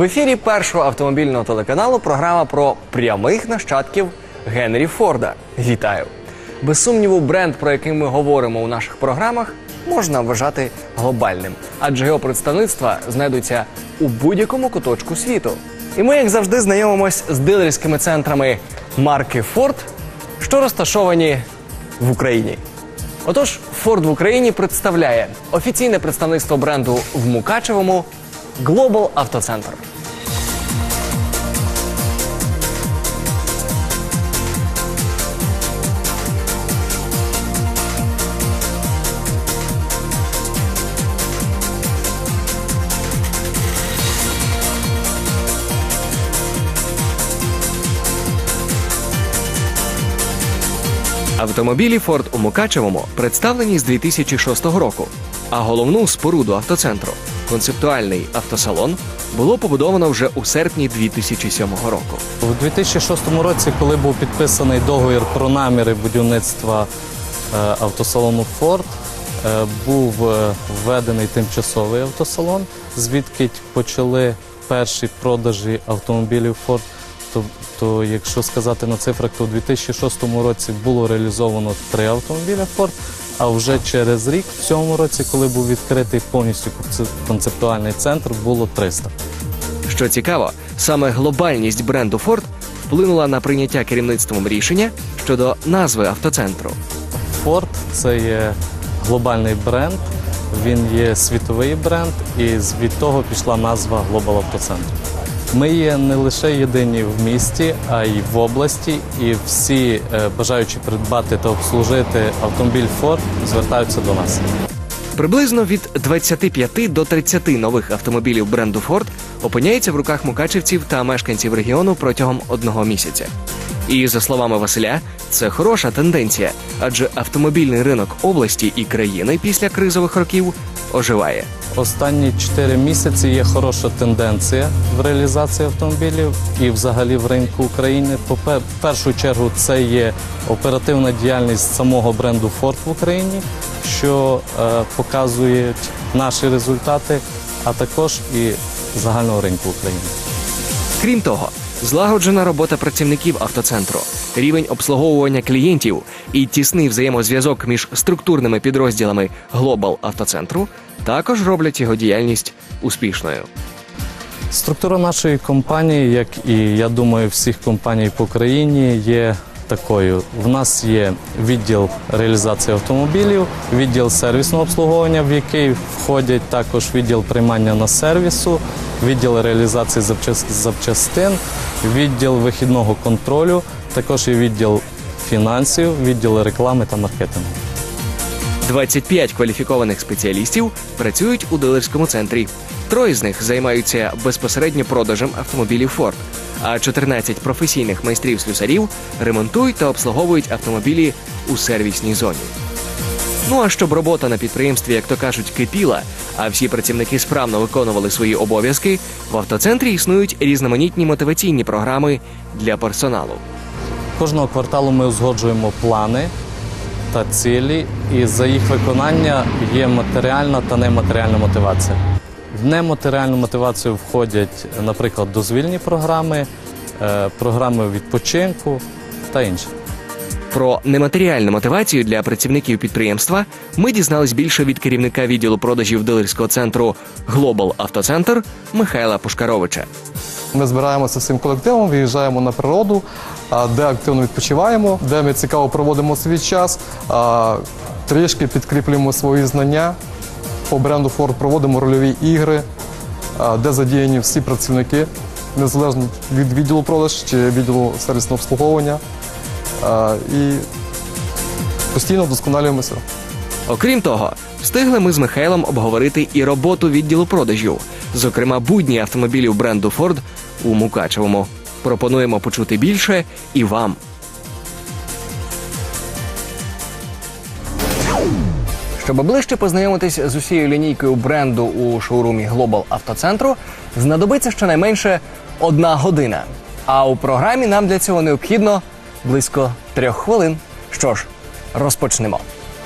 В ефірі першого автомобільного телеканалу програма про прямих нащадків Генрі Форда. Вітаю! Без сумніву, бренд, про який ми говоримо у наших програмах, можна вважати глобальним, адже його представництва знайдуться у будь-якому куточку світу. І ми, як завжди, знайомимось з дилерськими центрами марки Ford, що розташовані в Україні. Отож, Ford в Україні представляє офіційне представництво бренду в Мукачевому Global Автоцентр. Автомобілі Ford у Мукачевому представлені з 2006 року, а головну споруду автоцентру концептуальний автосалон було побудовано вже у серпні 2007 року. У 2006 році, коли був підписаний договір про наміри будівництва е, автосалону Ford, е, був е, введений тимчасовий автосалон, звідки почали перші продажі автомобілів Ford. То, якщо сказати на цифрах, то у 2006 році було реалізовано три автомобіля Ford, а вже через рік, в цьому році, коли був відкритий повністю концептуальний центр, було 300. Що цікаво, саме глобальність бренду Ford вплинула на прийняття керівництвом рішення щодо назви автоцентру. Ford – це є глобальний бренд, він є світовий бренд, і від того пішла назва Global Автоцентр. Ми є не лише єдині в місті, а й в області, і всі е, бажаючі придбати та обслужити автомобіль Ford звертаються до нас. Приблизно від 25 до 30 нових автомобілів бренду Ford опиняється в руках мукачевців та мешканців регіону протягом одного місяця. І за словами Василя, це хороша тенденція, адже автомобільний ринок області і країни після кризових років оживає. Останні 4 місяці є хороша тенденція в реалізації автомобілів і взагалі в ринку України. Попе- В першу чергу це є оперативна діяльність самого бренду Ford в Україні, що е, показують наші результати, а також і загального ринку України. Крім того, злагоджена робота працівників автоцентру, рівень обслуговування клієнтів і тісний взаємозв'язок між структурними підрозділами Global автоцентру також роблять його діяльність успішною. Структура нашої компанії, як і я думаю, всіх компаній по країні, є такою. В нас є відділ реалізації автомобілів, відділ сервісного обслуговування, в який входять також відділ приймання на сервісу, відділ реалізації запчастин, відділ вихідного контролю, також і відділ фінансів, відділ реклами та маркетингу. 25 кваліфікованих спеціалістів працюють у дилерському центрі. Троє з них займаються безпосередньо продажем автомобілів Ford, а 14 професійних майстрів слюсарів ремонтують та обслуговують автомобілі у сервісній зоні. Ну а щоб робота на підприємстві, як то кажуть, кипіла, а всі працівники справно виконували свої обов'язки, в автоцентрі існують різноманітні мотиваційні програми для персоналу. Кожного кварталу ми узгоджуємо плани та цілі, і за їх виконання є матеріальна та нематеріальна мотивація. В нематеріальну мотивацію входять, наприклад, дозвільні програми, е, програми відпочинку та інше. Про нематеріальну мотивацію для працівників підприємства ми дізнались більше від керівника відділу продажів дилерського центру Global Автоцентр Михайла Пушкаровича. Ми збираємося всім колективом, виїжджаємо на природу, де активно відпочиваємо, де ми цікаво проводимо свій час, трішки підкріплюємо свої знання. По бренду Ford проводимо рольові ігри, де задіяні всі працівники, незалежно від відділу продаж чи відділу сервісного обслуговування. І постійно вдосконалюємося. Окрім того, встигли ми з Михайлом обговорити і роботу відділу продажів, зокрема будні автомобілів бренду Ford у Мукачевому. Пропонуємо почути більше і вам. Щоб ближче познайомитись з усією лінійкою бренду у шоурумі Global Автоцентру, знадобиться щонайменше одна година. А у програмі нам для цього необхідно близько трьох хвилин. Що ж, розпочнемо.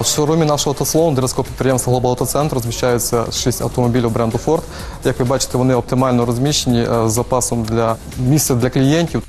В шоурумі нашого автосалону дилерського підприємства Global Автоцентр розміщаються 6 автомобілів бренду Ford. Як ви бачите, вони оптимально розміщені е, з запасом для місця для клієнтів.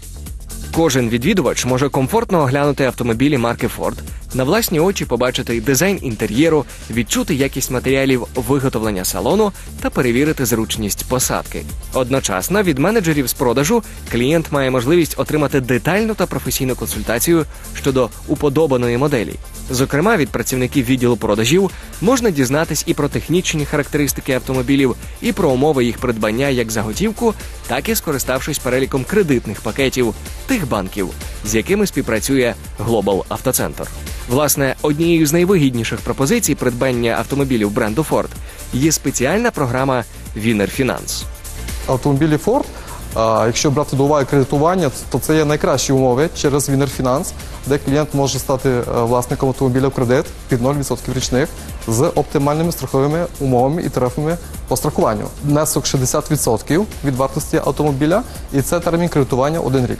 Кожен відвідувач може комфортно оглянути автомобілі марки Ford, на власні очі побачити дизайн інтер'єру, відчути якість матеріалів виготовлення салону та перевірити зручність посадки. Одночасно від менеджерів з продажу клієнт має можливість отримати детальну та професійну консультацію щодо уподобаної моделі. Зокрема, від працівників відділу продажів можна дізнатись і про технічні характеристики автомобілів, і про умови їх придбання як за готівку, так і скориставшись переліком кредитних пакетів тих банків, з якими співпрацює Global Автоцентр. Власне, однією з найвигідніших пропозицій придбання автомобілів бренду Ford є спеціальна програма Winner Finance. Автомобілі Ford, якщо брати до уваги кредитування, то це є найкращі умови через Winner Finance, де клієнт може стати е, власником автомобіля в кредит під 0% річних з оптимальними страховими умовами і тарифами по страхуванню. Внесок 60% від вартості автомобіля, і це термін кредитування один рік.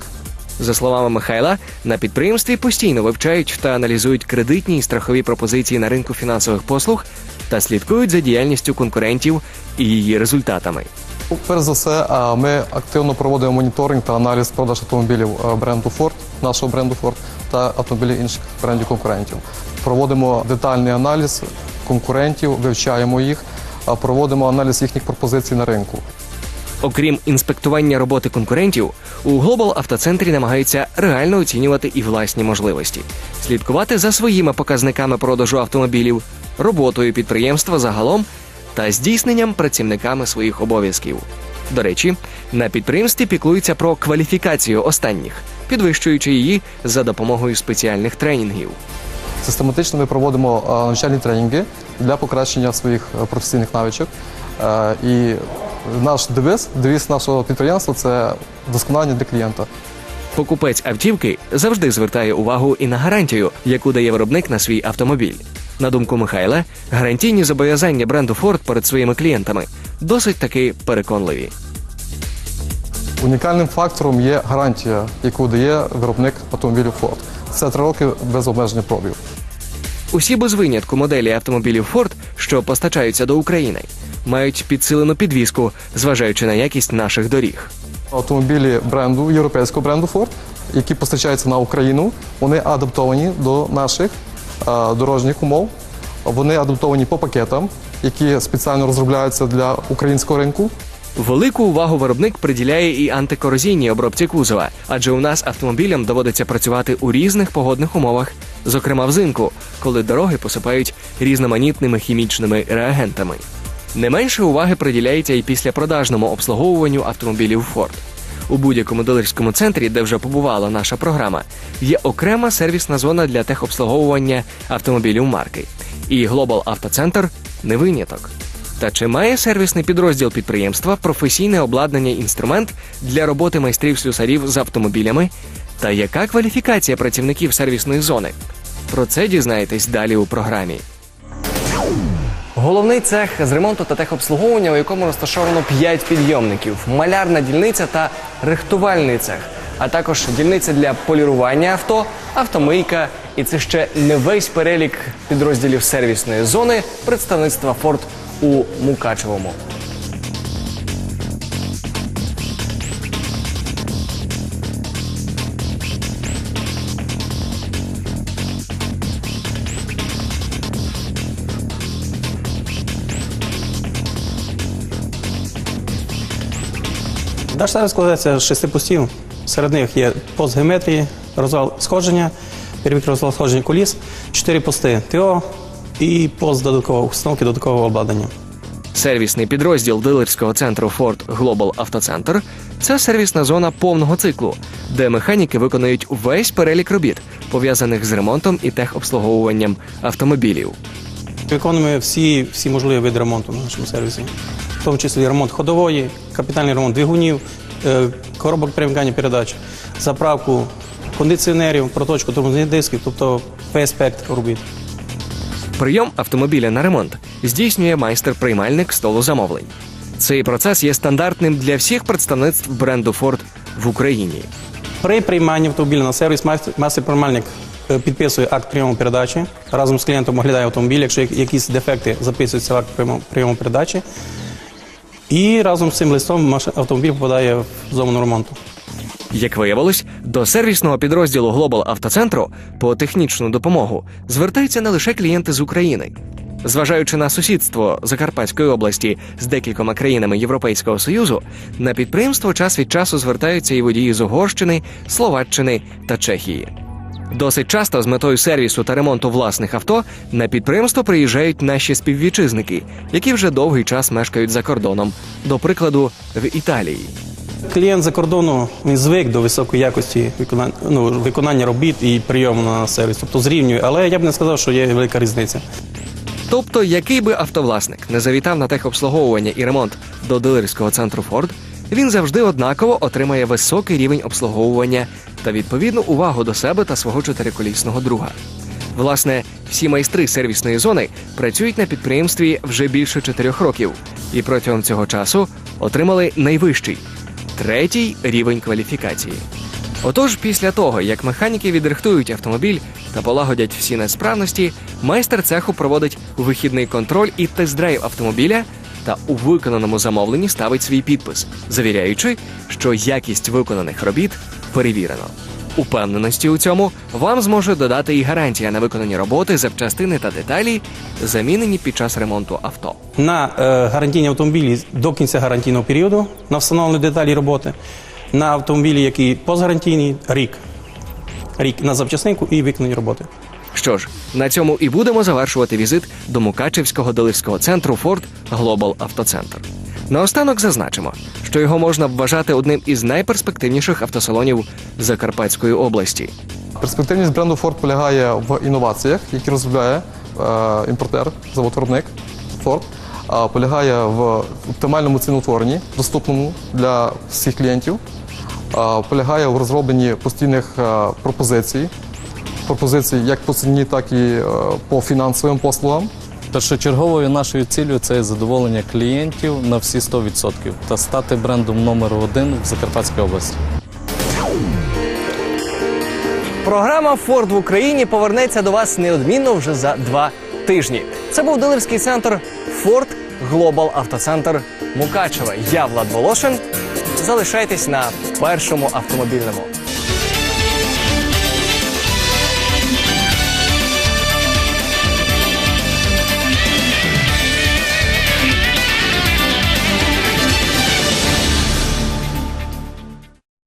За словами Михайла, на підприємстві постійно вивчають та аналізують кредитні і страхові пропозиції на ринку фінансових послуг та слідкують за діяльністю конкурентів і її результатами. Ну, Перш за все, ми активно проводимо моніторинг та аналіз продаж автомобілів бренду Ford, нашого бренду Ford та автомобілів інших брендів конкурентів. Проводимо детальний аналіз конкурентів, вивчаємо їх, проводимо аналіз їхніх пропозицій на ринку. Окрім інспектування роботи конкурентів, у Global автоцентрі намагаються реально оцінювати і власні можливості, слідкувати за своїми показниками продажу автомобілів, роботою підприємства загалом та здійсненням працівниками своїх обов'язків. До речі, на підприємстві піклуються про кваліфікацію останніх, підвищуючи її за допомогою спеціальних тренінгів. Систематично ми проводимо навчальні тренінги для покращення своїх е, професійних навичок. Е, І наш девіз, девіз нашого підприємства це вдосконалення для клієнта. Покупець автівки завжди звертає увагу і на гарантію, яку дає виробник на свій автомобіль. На думку Михайла, гарантійні зобов'язання бренду Ford перед своїми клієнтами досить таки переконливі. Унікальним фактором є гарантія, яку дає виробник автомобілів Ford. Це три роки без обмеження пробів. Усі без винятку моделі автомобілів Ford, що постачаються до України, мають підсилену підвіску, зважаючи на якість наших доріг. Автомобілі бренду, європейського бренду Ford, які постачаються на Україну, вони адаптовані до наших е, дорожніх умов. Вони адаптовані по пакетам, які спеціально розробляються для українського ринку. Велику увагу виробник приділяє і антикорозійній обробці кузова, адже у нас автомобілям доводиться працювати у різних погодних умовах, зокрема взимку, коли дороги посипають різноманітними хімічними реагентами. Не менше уваги приділяється і післяпродажному обслуговуванню автомобілів Ford. У будь-якому дилерському центрі, де вже побувала наша програма, є окрема сервісна зона для техобслуговування автомобілів марки. І Global Автоцентр не виняток. Та чи має сервісний підрозділ підприємства професійне обладнання інструмент для роботи майстрів слюсарів з автомобілями? Та яка кваліфікація працівників сервісної зони? Про це дізнаєтесь далі у програмі. Головний цех з ремонту та техобслуговування, у якому розташовано 5 підйомників, малярна дільниця та рихтувальний цех, а також дільниця для полірування авто, автомийка. І це ще не весь перелік підрозділів сервісної зони представництва Форд у Мукачевому. Наш сервіс складається з шести постів. Серед них є пост геометрії, розвал сходження, перевірка розвал сходження коліс, чотири пости ТО і пост додаткового установки додаткового обладнання. Сервісний підрозділ дилерського центру Ford Global Автоцентр це сервісна зона повного циклу, де механіки виконують весь перелік робіт, пов'язаних з ремонтом і техобслуговуванням автомобілів. Виконуємо всі, всі можливі види ремонту на нашому сервісі, тому числі ремонт ходової, капітальний ремонт двигунів, е, коробок перемикання передач, заправку кондиціонерів, проточку тормозних дисків, тобто весь спектр робіт. Прийом автомобіля на ремонт здійснює майстер-приймальник столу замовлень. Цей процес є стандартним для всіх представництв бренду Ford в Україні. При прийманні автомобіля на сервіс майстер- майстер-приймальник е, підписує акт прийому передачі, разом з клієнтом оглядає автомобіль, якщо якісь дефекти записуються в акт прийому передачі. І разом з цим листом автомобіль попадає в зону ремонту. Як виявилось, до сервісного підрозділу Global Автоцентру по технічну допомогу звертаються не лише клієнти з України. Зважаючи на сусідство Закарпатської області з декількома країнами Європейського Союзу, на підприємство час від часу звертаються і водії з Угорщини, Словаччини та Чехії. Досить часто з метою сервісу та ремонту власних авто на підприємство приїжджають наші співвітчизники, які вже довгий час мешкають за кордоном, до прикладу, в Італії. Клієнт за кордону він звик до високої якості виконання, ну, виконання робіт і прийому на сервіс, тобто зрівнює. Але я б не сказав, що є велика різниця. Тобто, який би автовласник не завітав на техобслуговування і ремонт до дилерського центру Ford, він завжди однаково отримає високий рівень обслуговування та відповідну увагу до себе та свого чотириколісного друга. Власне, всі майстри сервісної зони працюють на підприємстві вже більше чотирьох років і протягом цього часу отримали найвищий третій рівень кваліфікації. Отож, після того, як механіки відрихтують автомобіль та полагодять всі несправності, майстер цеху проводить вихідний контроль і тест-драйв автомобіля та у виконаному замовленні ставить свій підпис, завіряючи, що якість виконаних робіт перевірено. Упевненості у цьому вам зможе додати і гарантія на виконані роботи, запчастини та деталі, замінені під час ремонту авто. На е, гарантійні автомобілі до кінця гарантійного періоду на встановлені деталі роботи. На автомобілі, які позагарантійні, рік. Рік на запчастинку і виконані роботи. Що ж, на цьому і будемо завершувати візит до Мукачевського дилерського центру Ford Global Автоцентр. Наостанок зазначимо, що його можна вважати одним із найперспективніших автосалонів Закарпатської області. Перспективність бренду Ford полягає в інноваціях, які розробляє е, імпортер, завод-виробник Ford. А полягає в оптимальному ціноутворенні, доступному для всіх клієнтів. А полягає в розробленні постійних е, пропозицій, пропозицій як по ціні, так і е, по фінансовим послугам. Першочерговою нашою ціллю це задоволення клієнтів на всі 100% та стати брендом номер один в Закарпатській області. Програма Ford в Україні повернеться до вас неодмінно вже за два тижні. Це був дилерський центр Ford Global Автоцентр Мукачева. Я Влад Волошин. Залишайтесь на першому автомобільному.